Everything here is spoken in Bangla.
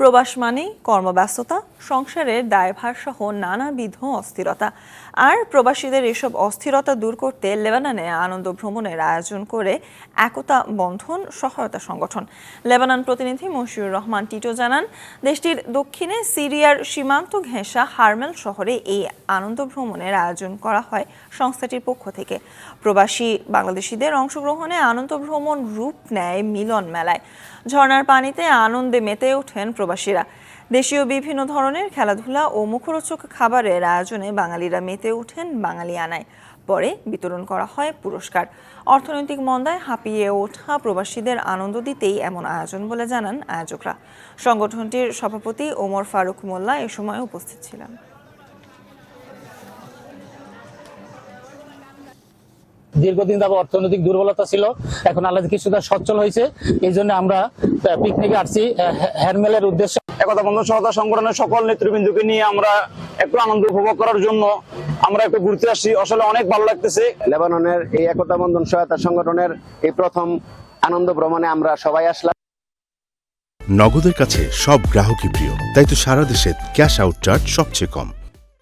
প্রবাস মানেই কর্মব্যস্ততা, সংসারের দায়ভার সহ নানাবিধ অস্থিরতা। আর প্রবাসীদের এসব অস্থিরতা দূর করতে লেবাননে আনন্দ ভ্রমণের আয়োজন করে একতা বন্ধন সহায়তা সংগঠন। লেবানন প্রতিনিধি মশিউর রহমান টিটো জানান, দেশটির দক্ষিণে সিরিয়ার সীমান্ত ঘেঁষা হারমেল শহরে এই আনন্দ ভ্রমণের আয়োজন করা হয় সংস্থাটির পক্ষ থেকে। প্রবাসী বাংলাদেশিদের অংশগ্রহণে আনন্দ ভ্রমণ রূপ নেয় মিলন মেলায়। ঝর্ণার পানিতে আনন্দে মেতে ওঠেন প্রবাসীরা। দেশীয় বিভিন্ন ধরনের খেলাধুলা ও মুখরোচক খাবারের আয়োজনে বাঙালিরা মেতে ওঠেন বাঙালিয়ানায়। পরে বিতরণ করা হয় পুরস্কার। অর্থনৈতিক মন্দায় হাঁপিয়ে ওঠা প্রবাসীদের আনন্দ দিতেই এমন আয়োজন বলে জানান আয়োজকরা। সংগঠনটির সভাপতি ওমর ফারুক মোল্লা এ সময় উপস্থিত ছিলেন। দীর্ঘদিন যাবত অর্থনৈতিক দুর্বলতা ছিল এখন আল্লাহ কিছুটা সচ্ছল হয়েছে। এই জন্য আমরা পিকনিকে আসছি হ্যান্ডমেলের উদ্দেশ্যে। একতা বন্ধন সহায়তা সংগঠনের সকল নেতৃবৃন্দকে নিয়ে আমরা একটু আনন্দ উপভোগ করার জন্য আমরা একটু ঘুরতে আসছি। আসলে অনেক ভালো লাগতেছে। লেবাননের এই একতা বন্ধন সহায়তা সংগঠনের এই প্রথম আনন্দ ভ্রমণে আমরা সবাই আসলাম। নগদের কাছে সব গ্রাহকই প্রিয় তাই তো সারা দেশে ক্যাশ আউট চার্জ সবচেয়ে কম।